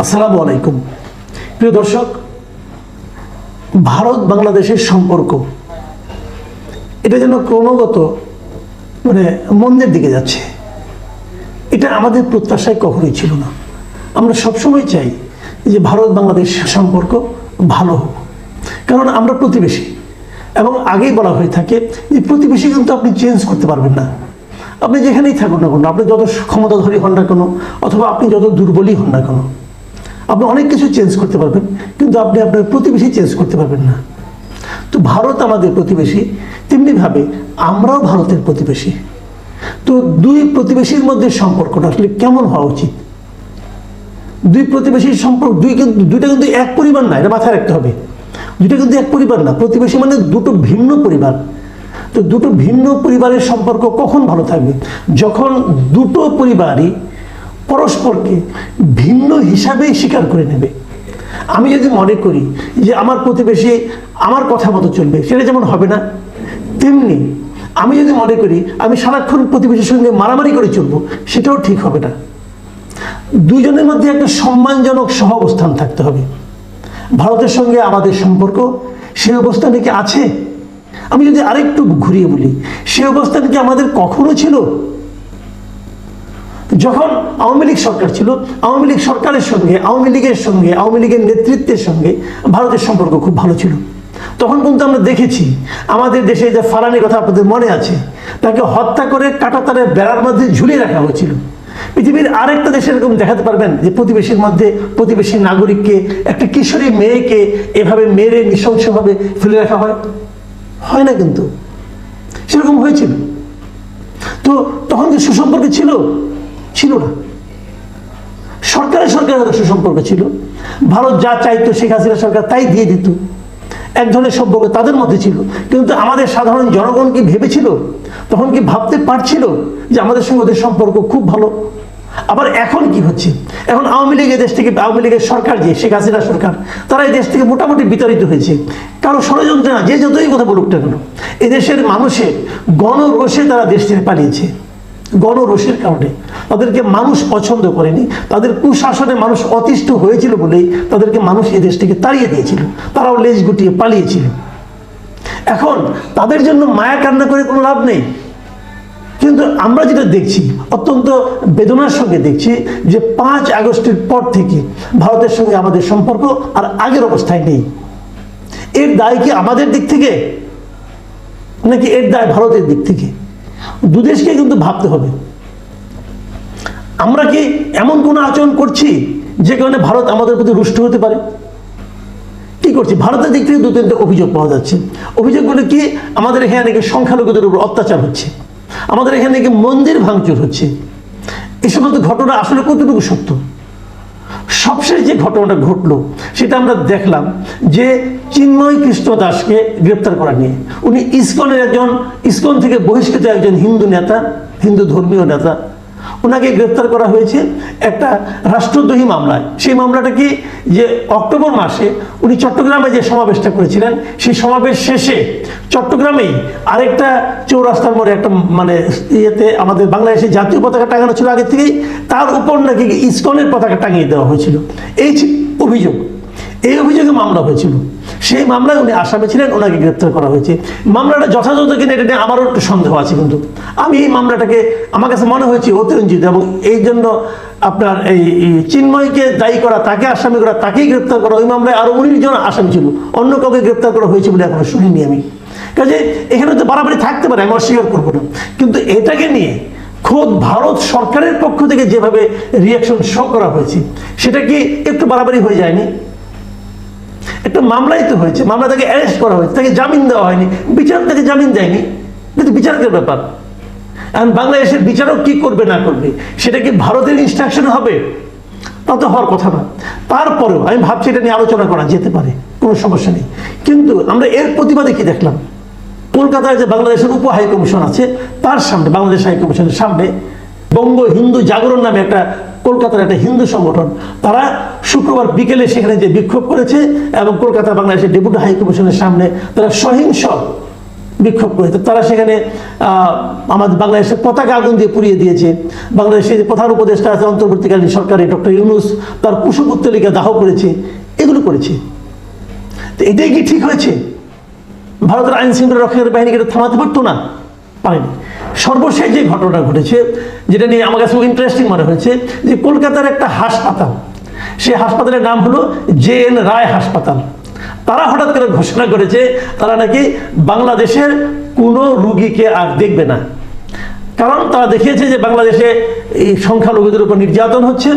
আসসালামু আলাইকুম। প্রিয় দর্শক, ভারত বাংলাদেশের সম্পর্ক, এটা যেন ক্রমাগত মানে মন্দের দিকে যাচ্ছে। এটা আমাদের প্রত্যাশায় কখনোই ছিল না। আমরা সবসময় চাই যে ভারত বাংলাদেশ সম্পর্ক ভালো হোক। কারণ আমরা প্রতিবেশী। এবং আগেই বলা হয়ে থাকে যে প্রতিবেশী কিন্তু আপনি চেঞ্জ করতে পারবেন না। আপনি যেখানেই থাকুন না কোনো, আপনি যত ক্ষমতাধরী হন না কোনো, অথবা আপনি যত দুর্বলই হন না কেন আপনি অনেক কিছু চেঞ্জ করতে পারবেন, কিন্তু আপনি আপনার প্রতিবেশী চেঞ্জ করতে পারবেন না। তো ভারত আমাদের প্রতিবেশী, তেমনিভাবে আমরাও ভারতের প্রতিবেশী। তো দুই প্রতিবেশীর মধ্যে সম্পর্কটা আসলে কেমন হওয়া উচিত? দুই প্রতিবেশীর সম্পর্ক, দুই কিন্তু, দুইটা কিন্তু এক পরিবার না, এটা মাথায় রাখতে হবে। দুইটা কিন্তু এক পরিবার না, প্রতিবেশী মানে দুটো ভিন্ন পরিবার। তো দুটো ভিন্ন পরিবারের সম্পর্ক কখন ভালো থাকবে? যখন দুটো পরিবারই পরস্পরকে ভিন্ন হিসাবেই স্বীকার করে নেবে। আমি যদি মনে করি যে আমার প্রতিবেশী আমার কথা মতো চলবে, সেটা যেমন হবে না, তেমনি আমি যদি মনে করি আমি সারাক্ষণ প্রতিবেশীর সঙ্গে মারামারি করে চলবো, সেটাও ঠিক হবে না। দুজনের মধ্যে একটা সম্মানজনক সহ অবস্থান থাকতে হবে। ভারতের সঙ্গে আমাদের সম্পর্ক সে অবস্থানে কি আছে? আমি যদি আরেকটু ঘুরিয়ে বলি, সে অবস্থান কি আমাদের কখনো ছিল? যখন আওয়ামী লীগ সরকার ছিল, আওয়ামী লীগ সরকারের সঙ্গে, আওয়ামী লীগের সঙ্গে, আওয়ামী লীগের নেতৃত্বের সঙ্গে ভারতের সম্পর্ক খুব ভালো ছিল। তখন কিন্তু আমরা দেখেছি, আমাদের দেশে যে ফারানির কথা আপনাদের মনে আছে, তাকে হত্যা করে কাটাতারে বেড়ার মধ্যে ঝুলিয়ে রাখা হয়েছিল। পৃথিবীর আরেকটা দেশে এরকম দেখাতে পারবেন, যে প্রতিবেশীর মধ্যে প্রতিবেশী নাগরিককে, একটা কিশোরী মেয়েকে এভাবে মেরে নৃশংসভাবে ফেলে রাখা হয়। হয় না কিন্তু। সেরকম হয়েছিল। তো তখন কি সুসম্পর্ক ছিল ছিল না। সরকারের সরকারের সাথে সুসম্পর্ক ছিল। ভারত যা চাইতো শেখ হাসিনা সরকার তাই দিয়ে দিত। এক ধরনের সম্পর্ক তাদের মধ্যে ছিল। কিন্তু আমাদের সাধারণ জনগণ কি ভেবেছিল? তখন কি ভাবতে পারছিল যে আমাদের সঙ্গে ওদের সম্পর্ক খুব ভালো? আবার এখন কি হচ্ছে? এখন আওয়ামী লীগের দেশ থেকে, আওয়ামী লীগের সরকার যে, শেখ হাসিনা সরকার, তারা এই দেশ থেকে মোটামুটি বিতাড়িত হয়েছে। কারও ষড়যন্ত্র না, যে যতই কথা বলুক না কেন, এদেশের মানুষের গণরোষে তারা দেশ থেকে পালিয়েছে। গণরোষের কারণে। তাদেরকে মানুষ পছন্দ করেনি। তাদের কুশাসনে মানুষ অতিষ্ঠ হয়েছিল বলেই তাদেরকে মানুষ এ দেশ থেকে তাড়িয়ে দিয়েছিল। তারাও লেজ গুটিয়ে পালিয়েছিল। এখন তাদের জন্য মায়া কান্না করে কোনো লাভ নেই। কিন্তু আমরা যেটা দেখছি, অত্যন্ত বেদনার সঙ্গে দেখছি যে পাঁচ আগস্টের পর থেকে ভারতের সঙ্গে আমাদের সম্পর্ক আর আগের অবস্থায় নেই। এর দায় কি আমাদের দিক থেকে? নাকি এর দায় ভারতের দিক থেকে? দুদেশকে কিন্তু ভাবতে হবে। আমরা কি এমন কোন আচরণ করছি যে কারণে ভারত আমাদের প্রতি রুষ্ট হতে পারে? কি করছি? ভারতের দিক থেকে দু তিনটে অভিযোগ পাওয়া যাচ্ছে। অভিযোগগুলো কি? আমাদের এখানে নাকি সংখ্যালঘুদের উপর অত্যাচার হচ্ছে। আমাদের এখানে নাকি মন্দির ভাঙচুর হচ্ছে। এই সমস্ত ঘটনা আসলে কতটুকু সত্য? সবশেষ যে ঘটনাটা ঘটলো, সেটা আমরা দেখলাম যে চিন্ময় কৃষ্ণ দাসকে গ্রেপ্তার করা নিয়ে। উনি ইসকনের একজন, ইসকন থেকে বহিষ্কৃত একজন হিন্দু নেতা, হিন্দু ধর্মীয় নেতা। ওনাকে গ্রেপ্তার করা হয়েছে একটা রাষ্ট্রদ্রোহী মামলায়। সেই মামলাটা কি? যে অক্টোবর মাসে উনি চট্টগ্রামে যে সমাবেশটা করেছিলেন, সেই সমাবেশ শেষে চট্টগ্রামেই আরেকটা চৌরাস্তার মোড়ে একটা মানে ইয়েতে আমাদের বাংলাদেশের জাতীয় পতাকা টাঙানো ছিল আগে থেকেই তার উপর নাকি ইসকনের পতাকা টাঙিয়ে দেওয়া হয়েছিল। এই অভিযোগ, এই অভিযোগে মামলা হয়েছিল। সেই মামলায় উনি আসামে ছিলেন, ওনাকে গ্রেপ্তার করা হয়েছে। মামলাটা যথাযথ কিনা এটা নিয়ে আমারও একটু সন্দেহ আছে কিন্তু। আমি এই মামলাটাকে, আমার কাছে মনে হয়েছে অতিরঞ্জিত এবং এই জন্য আপনার এই চিন্ময়কে দায়ী করা, তাকে আসামি করা, তাকেই গ্রেপ্তার করা, ওই মামলায় আরও উনিশ জন আসামি ছিল। অন্য কাউকে গ্রেপ্তার করা হয়েছে বলে এখনও শুনিনি আমি। কাজে এখানে তো বাড়াবাড়ি থাকতে পারে, আমি অস্বীকার করব না। কিন্তু এটাকে নিয়ে খোদ ভারত সরকারের পক্ষ থেকে যেভাবে রিয়াকশন শো করা হয়েছে, সেটা কি একটু বাড়াবাড়ি হয়ে যায়নি? একটা মামলাই তো হয়েছে, মামলা তাকে অ্যারেস্ট করা হয়েছে, তাকে জামিন দেওয়া হয়নি, বিচারক তাকে জামিন দেয়নি। কিন্তু বিচারকের ব্যাপার। এখন বাংলাদেশের বিচারক কি করবে, না করবে, সেটা কি ভারতের ইনস্ট্রাকশন হবে? তা তো হওয়ার কথা না। তারপরেও আমি ভাবছি এটা নিয়ে আলোচনা করা যেতে পারে, কোনো সমস্যা নেই। কিন্তু আমরা এর প্রতিবাদে কি দেখলাম? কলকাতায় যে বাংলাদেশের উপ হাই কমিশন আছে, তার সামনে, বাংলাদেশ হাই কমিশনের সামনে বঙ্গ হিন্দু জাগরণ নামে একটা কলকাতার একটা হিন্দু সংগঠন, তারা শুক্রবার বিকেলে সেখানে যে বিক্ষোভ করেছে এবং কলকাতা বাংলাদেশের ডেপুটি হাই কমিশনের সামনে তারা সহিংস বিক্ষোভ করেছে। তারা সেখানে আমাদের বাংলাদেশের পতাকা আগুন দিয়ে পুড়িয়ে দিয়েছে। বাংলাদেশের যে প্রধান উপদেষ্টা আছে, অন্তর্বর্তীকালীন সরকারে ডক্টর ইউনুস, তার কুশপুত্তলিকা দাহ করেছে। এগুলো করেছে। তো এটাই কি ঠিক হয়েছে? ভারতের আইন শৃঙ্খলা রক্ষাকারী বাহিনীকে থামাতে পারতো না? পারেনি। সর্বশেষ যে ঘটনা ঘটেছে, যেটা নিয়ে আমার কাছে ইন্টারেস্টিং মনে হয়েছে, যে কলকাতার একটা হাসপাতাল, সেই হাসপাতালের নাম হলো জে এন রায় হাসপাতাল। তারা হঠাৎ করে ঘোষণা করেছে, তারা নাকি বাংলাদেশের কোনো রুগীকে আর দেখবে না। কারণ তারা দেখিয়েছে যে বাংলাদেশে এই সংখ্যালঘুদের উপর নির্যাতন হচ্ছে।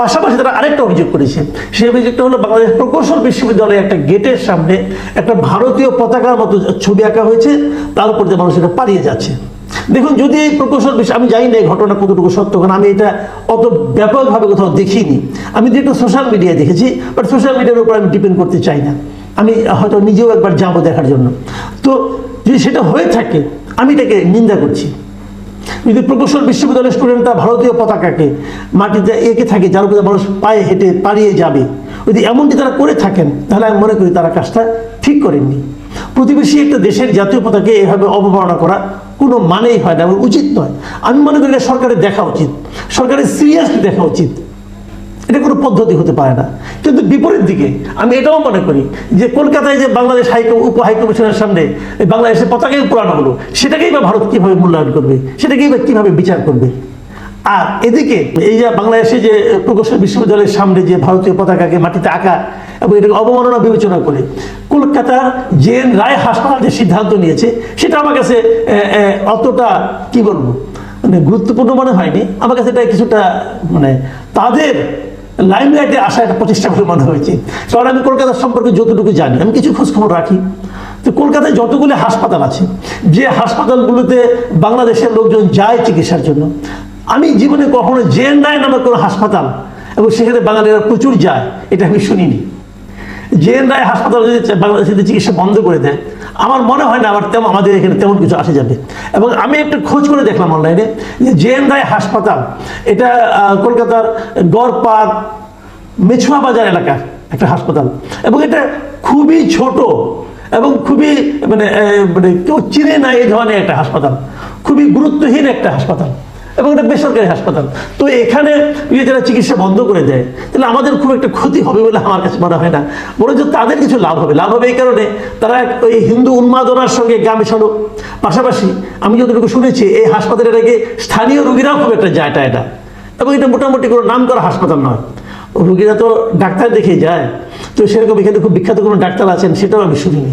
পাশাপাশি তারা আরেকটা অভিযোগ করেছে। সেই অভিযোগটা হলো বাংলাদেশ প্রকৌশল বিশ্ববিদ্যালয়ে একটা গেটের সামনে একটা ভারতীয় পতাকার মতো ছবি আঁকা হয়েছে। তার উপর যে মানুষ এটা পালিয়ে যাচ্ছে। দেখুন, যদি এই প্রকৌশল বিষয় আমি জানি না এই ঘটনা কতটুকু সত্য, কারণ আমি এটা অত ব্যাপকভাবে কোথাও দেখিনি। আমি যে একটু সোশ্যাল মিডিয়ায় দেখেছি বাট সোশ্যাল মিডিয়ার উপর আমি ডিপেন্ড করতে চাই না। আমি হয়তো নিজেও একবার যাব দেখার জন্য। তো যদি সেটা হয়ে থাকে, আমি এটাকে নিন্দা করছি। যদি প্রকৌশল বিশ্ববিদ্যালয়ের স্টুডেন্টরা ভারতীয় পতাকাকে মাটিতে এঁকে থাকে, যার উপরে মানুষ পায়ে হেঁটে পালিয়ে যাবে, যদি এমনটি তারা করে থাকেন, তাহলে আমি মনে করি তারা কাজটা ঠিক করেননি। প্রতিবেশী একটা দেশের জাতীয় পতাকে এভাবে অবমাননা করা কোনো মানেই হয় না এবং উচিত নয়। আমি মনে করি সরকারের দেখা উচিত। সরকারের সিরিয়াসলি দেখা উচিত। এটা কোনো পদ্ধতি হতে পারে না। কিন্তু বিপরীত দিকে, আমি এটাও মনে করি যে কলকাতায় যে বাংলাদেশ হাই উপ হাই কমিশনের সামনে বাংলাদেশের পতাকাই পুরানো হলো সেটাকেই বা ভারত কীভাবে মূল্যায়ন করবে, সেটাকেই বা কীভাবে বিচার করবে? আর এদিকে এই যে বাংলাদেশে যে প্রকৌশল বিশ্ববিদ্যালয়ের সামনে যে ভারতীয় পতাকাকে মাটিতে আঁকা এবং এটাকে অবমাননা বিবেচনা করে কলকাতার এন রায় হাসপাতাল যে সিদ্ধান্ত নিয়েছে, সেটা আমার কাছে অতটা কি বলব? মানে গুরুত্বপূর্ণ মনে হয়নি। আমার কাছে এটা কিছুটা মানে তাদের লাইমলাইটে আসা একটা প্রচেষ্টা বলে মনে হয়েছে। কারণ আমি কলকাতার সম্পর্কে যতটুকু জানি, আমি কিছু খোঁজখবর রাখি। তো কলকাতায় যতগুলি হাসপাতাল আছে, যে হাসপাতালগুলোতে বাংলাদেশের লোকজন যায় চিকিৎসার জন্য, আমি জীবনে কখনো জেন রায় নামে কোনো হাসপাতাল এবং সেখানে বাঙালিরা প্রচুর যায়, এটা আমি শুনিনি। জেএন রায় হাসপাতাল যদি বাংলাদেশে চিকিৎসা বন্ধ করে দেয় আমার মনে হয় না আবার তেমন, আমাদের এখানে তেমন কিছু আসে যাবে। এবং আমি একটা খোঁজ করে দেখলাম অনলাইনে যে জেএন রায় হাসপাতাল, এটা কলকাতার গড়পাড়, মেছুয়া বাজার এলাকার একটা হাসপাতাল। এবং এটা খুবই ছোট এবং খুবই মানে মানে কেউ চিনে না এই ধরনের একটা হাসপাতাল। খুবই গুরুত্বহীন একটা হাসপাতাল। এবং এটা বেসরকারি হাসপাতাল। তো এখানে যারা চিকিৎসা বন্ধ করে দেয়, তাহলে আমাদের খুব একটা ক্ষতি হবে বলে আমার কাছে মনে হয় না। বরঞ্চ তাদের কিছু লাভ হবে। লাভ হবে এই কারণে তারা ওই হিন্দু উন্মাদনার সঙ্গে গা মেশানো পাশাপাশি আমি যতটুকু শুনেছি, এই হাসপাতালে আগে স্থানীয় রোগীরাও খুব একটা যায় এটা এবং এটা মোটামুটি কোনো নাম করা হাসপাতাল নয়। রোগীরা তো ডাক্তার দেখে যায়। তো সেরকম এখানে খুব বিখ্যাত কোনো ডাক্তার আছেন সেটাও আমি শুনিনি।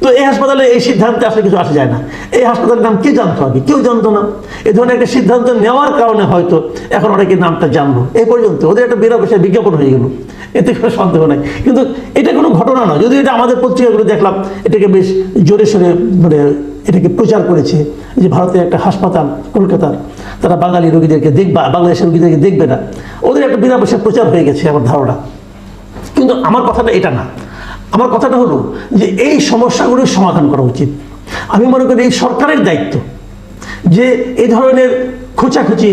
তো এই হাসপাতালে এই সিদ্ধান্তে আসলে কিছু আসা যায় না। এই হাসপাতালের নাম কে জানতো আগে? কেউ জানতো না। এই ধরনের একটা সিদ্ধান্ত নেওয়ার কারণে হয়তো এখন অনেকে নামটা জানলো। এই পর্যন্ত ওদের একটা বিরাট বিষয়, বিজ্ঞাপন হয়ে গেল। এতে কোনো সন্দেহ নাই। কিন্তু এটা কোনো ঘটনা নয়। যদি এটা আমাদের পত্রিকাগুলো দেখলাম, এটাকে বেশ জোরে সোরে মানে এটাকে প্রচার করেছে যে ভারতের একটা হাসপাতাল কলকাতার। তারা বাঙালি রোগীদেরকে দেখবা, বাংলাদেশের রোগীদেরকে দেখবে না। ওদের একটা বিনা পয়সা প্রচার হয়ে গেছে আমার ধারণা। কিন্তু আমার কথাটা এটা না। আমার কথাটা হলো যে এই সমস্যাগুলোর সমাধান করা উচিত। আমি মনে করি এই সরকারের দায়িত্ব যে এই ধরনের খোঁচাখুচি